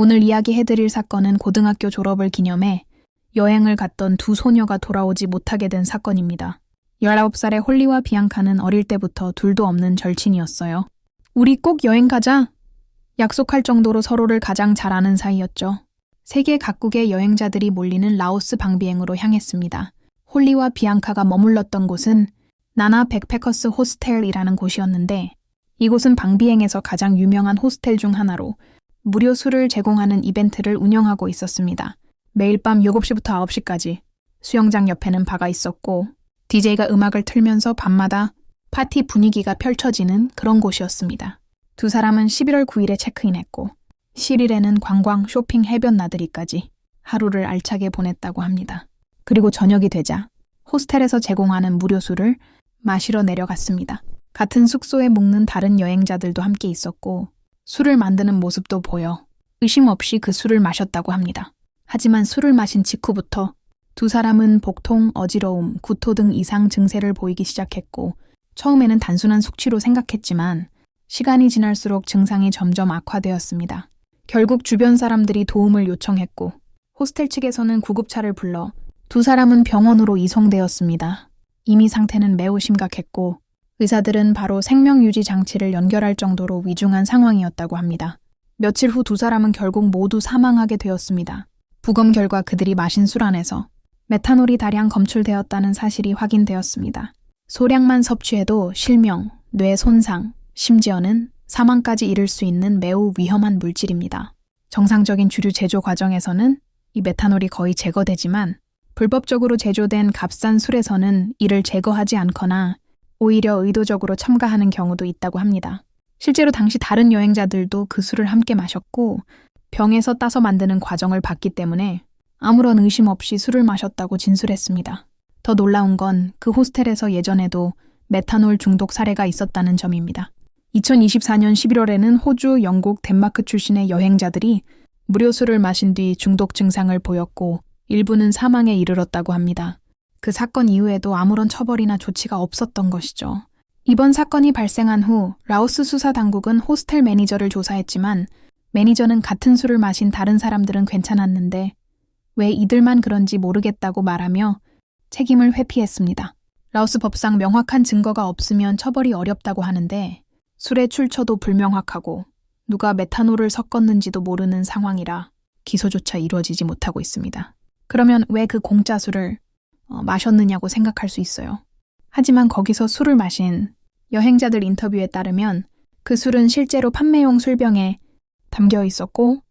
오늘 이야기해드릴 사건은 고등학교 졸업을 기념해 여행을 갔던 두 소녀가 돌아오지 못하게 된 사건입니다. 19살의 홀리와 비앙카는 어릴 때부터 둘도 없는 절친이었어요. 우리 꼭 여행 가자! 약속할 정도로 서로를 가장 잘 아는 사이였죠. 세계 각국의 여행자들이 몰리는 라오스 방비행으로 향했습니다. 홀리와 비앙카가 머물렀던 곳은 나나 백패커스 호스텔이라는 곳이었는데 이곳은 방비행에서 가장 유명한 호스텔 중 하나로 무료 술을 제공하는 이벤트를 운영하고 있었습니다. 매일 밤 7시부터 9시까지 수영장 옆에는 바가 있었고 DJ가 음악을 틀면서 밤마다 파티 분위기가 펼쳐지는 그런 곳이었습니다. 두 사람은 11월 9일에 체크인했고 10일에는 관광, 쇼핑, 해변 나들이까지 하루를 알차게 보냈다고 합니다. 그리고 저녁이 되자 호스텔에서 제공하는 무료 술을 마시러 내려갔습니다. 같은 숙소에 묵는 다른 여행자들도 함께 있었고 술을 만드는 모습도 보여 의심 없이 그 술을 마셨다고 합니다. 하지만 술을 마신 직후부터 두 사람은 복통, 어지러움, 구토 등 이상 증세를 보이기 시작했고 처음에는 단순한 숙취로 생각했지만 시간이 지날수록 증상이 점점 악화되었습니다. 결국 주변 사람들이 도움을 요청했고 호스텔 측에서는 구급차를 불러 두 사람은 병원으로 이송되었습니다. 이미 상태는 매우 심각했고 의사들은 바로 생명 유지 장치를 연결할 정도로 위중한 상황이었다고 합니다. 며칠 후 두 사람은 결국 모두 사망하게 되었습니다. 부검 결과 그들이 마신 술 안에서 메탄올이 다량 검출되었다는 사실이 확인되었습니다. 소량만 섭취해도 실명, 뇌 손상, 심지어는 사망까지 이를 수 있는 매우 위험한 물질입니다. 정상적인 주류 제조 과정에서는 이 메탄올이 거의 제거되지만 불법적으로 제조된 값싼 술에서는 이를 제거하지 않거나 오히려 의도적으로 첨가하는 경우도 있다고 합니다. 실제로 당시 다른 여행자들도 그 술을 함께 마셨고 병에서 따서 만드는 과정을 봤기 때문에 아무런 의심 없이 술을 마셨다고 진술했습니다. 더 놀라운 건 그 호스텔에서 예전에도 메탄올 중독 사례가 있었다는 점입니다. 2024년 11월에는 호주, 영국, 덴마크 출신의 여행자들이 무료 술을 마신 뒤 중독 증상을 보였고 일부는 사망에 이르렀다고 합니다. 그 사건 이후에도 아무런 처벌이나 조치가 없었던 것이죠. 이번 사건이 발생한 후 라오스 수사 당국은 호스텔 매니저를 조사했지만 매니저는 같은 술을 마신 다른 사람들은 괜찮았는데 왜 이들만 그런지 모르겠다고 말하며 책임을 회피했습니다. 라오스 법상 명확한 증거가 없으면 처벌이 어렵다고 하는데 술의 출처도 불명확하고 누가 메탄올을 섞었는지도 모르는 상황이라 기소조차 이루어지지 못하고 있습니다. 그러면 왜 그 공짜 술을 어, 마셨느냐고 생각할 수 있어요. 하지만 거기서 술을 마신 여행자들 인터뷰에 따르면 그 술은 실제로 판매용 술병에 담겨 있었고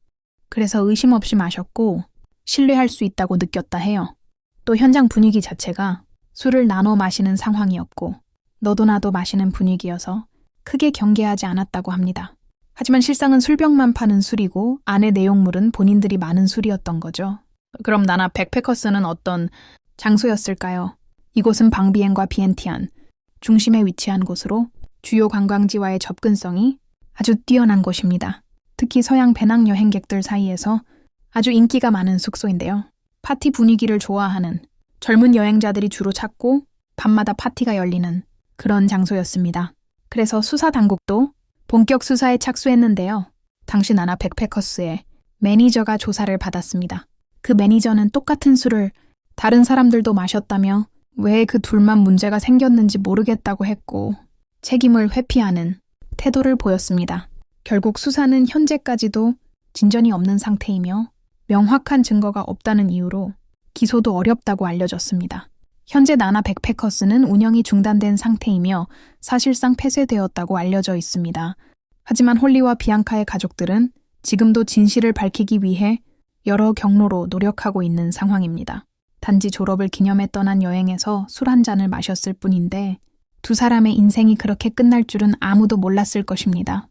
그래서 의심 없이 마셨고 신뢰할 수 있다고 느꼈다 해요. 또 현장 분위기 자체가 술을 나눠 마시는 상황이었고 너도 나도 마시는 분위기여서 크게 경계하지 않았다고 합니다. 하지만 실상은 술병만 파는 술이고 안의 내용물은 본인들이 많은 술이었던 거죠. 그럼 나나 백패커스는 어떤 장소였을까요? 이곳은 방비엔과 비엔티안, 중심에 위치한 곳으로 주요 관광지와의 접근성이 아주 뛰어난 곳입니다. 특히 서양 배낭 여행객들 사이에서 아주 인기가 많은 숙소인데요. 파티 분위기를 좋아하는 젊은 여행자들이 주로 찾고 밤마다 파티가 열리는 그런 장소였습니다. 그래서 수사 당국도 본격 수사에 착수했는데요. 당시 나나 백패커스의 매니저가 조사를 받았습니다. 그 매니저는 똑같은 술을 다른 사람들도 마셨다며 왜 그 둘만 문제가 생겼는지 모르겠다고 했고 책임을 회피하는 태도를 보였습니다. 결국 수사는 현재까지도 진전이 없는 상태이며 명확한 증거가 없다는 이유로 기소도 어렵다고 알려졌습니다. 현재 나나 백패커스는 운영이 중단된 상태이며 사실상 폐쇄되었다고 알려져 있습니다. 하지만 홀리와 비앙카의 가족들은 지금도 진실을 밝히기 위해 여러 경로로 노력하고 있는 상황입니다. 단지 졸업을 기념해 떠난 여행에서 술 한 잔을 마셨을 뿐인데 두 사람의 인생이 그렇게 끝날 줄은 아무도 몰랐을 것입니다.